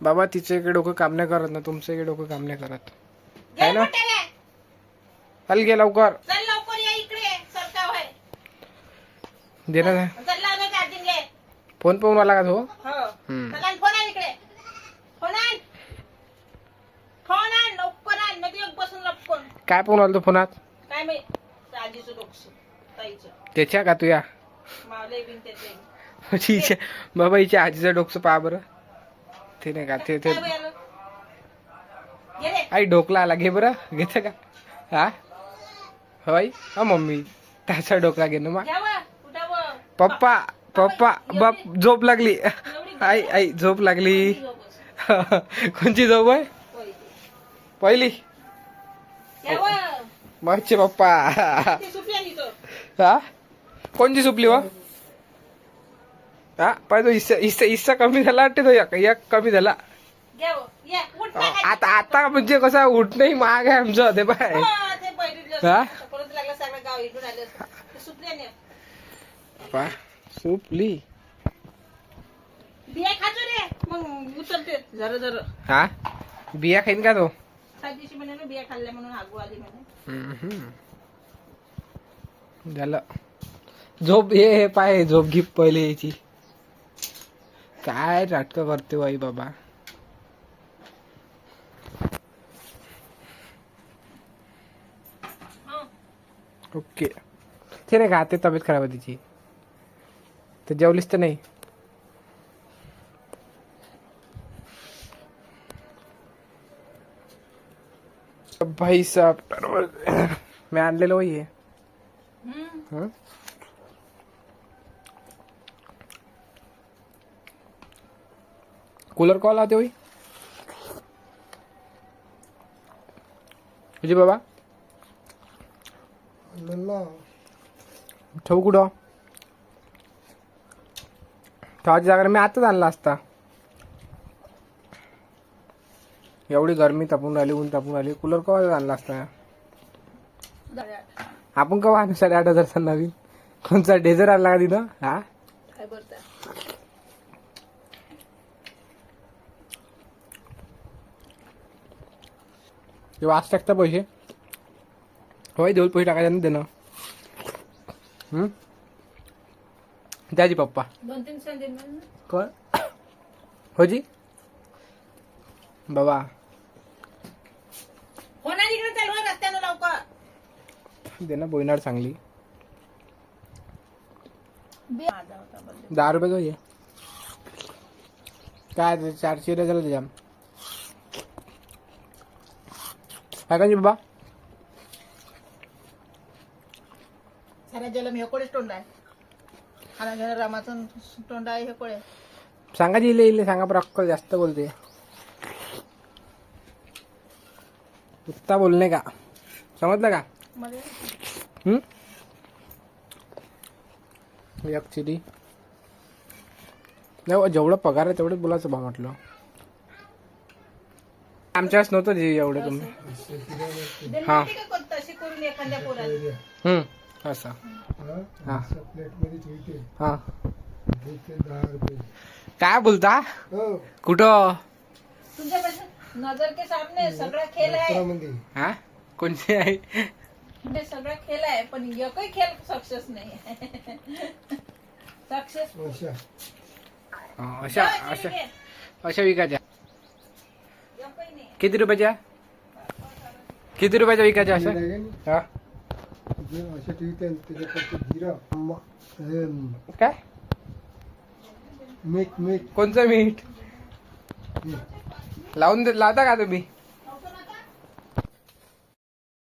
बाबा तिचं इकडे डोकं काम नाही करत ना तुमचं इकडे डोकं काम नाही करत आहे ना? हल गे लवकर. दे ना. फोन पाहून आला का तो? हो. काय पाहून आला तो फोनात? डोकसं त्याच्या का तुया? बाबा हिच्या आजीचं डोकं पहा बरं. ते नाही का ते ते आई डोकला आला घे बरं घेतं का हा? होय हा मम्मी। त्याचा डोकला घे ना मग. पप्पा पप्पा बाप झोप लागली। आई आई झोप लागली. कोणची झोप आहे. पहिली. मच्छे पप्पा. हा? कोणची सुपली व? हा तो हिस्सा हिस्सा हिस्सा कमी झाला वाटते तो एक एक कमी झाला. खाली. आता आता म्हणजे कसं उठणंही महाग आहे आमचं ते पाय. हो, हा? पा सुपली. बिया खातो रे. मग उचलते. जरा जरा. हा? बिया खाईन का तो? त्या दिवशी म्हणे ना बिया खाल्ल्या म्हणून हागू आली म्हणे. हम्म. झालं. झोप हे पाय झोप घे पहिले याची काय नाटकं करते बाई बाबा. ओके. ते नाही का ते तब्येत खराब आहे तिची. तर जेवलीस तर नाही? भाई साहब मी आणलेलं वही आहे हं. हं? कूलर कॉल आते होई? तुझे बाबा। ठेवू कुठं? ठेवायची जागा मी आताच आणला असता. एवढी गरमी तापून राहिली ऊन तापून राहिली कूलर कवा आणला असता? आपण कवा आणू साडे आठ हजारचा नवीन? कोणचा डेझर आणला का तिथं? हा? किंवा आज टाकता पैसे होय देऊल पैसे टाकायला ना देणं द्याजी पप्पा कोण हो जी बाबा दे ना बोईनाड चांगली दहा रुपये काय चारशे रुपये झालं त्याच्या का बाबा? साऱ्या जलम हे कोळेच तोंड आहे. आणि तोंड आहे हे कोळे. सांगा जी इले इले सांगा पण अक्कल जास्त बोलते उत्ता बोलणे का? समजलं का? मध्ये? हम्म? एक चिडी नाही जेवढं पगार आहे तेवढंच बोलायचं बा म्हटलं. आमच्या वेळेस नव्हतं जे एवढं तुम्ही. हा. हम्म. असं. हा. हा. काय बोलता? कुठं? तुमच्यापासून नजर के सामने सगळा खेळ आहे हा? कोणती आहे सगळा खेळ आहे पण एकही खेळ सक्सेस नाही सक्सेस हा, अशा अशा. अशा नाही किती रुपयाच्या? किती रुपयाच्या विकायच्या अशा? हा काय? मीठ मीठ. कोणचं मीठ? लावून लावता का तुम्ही?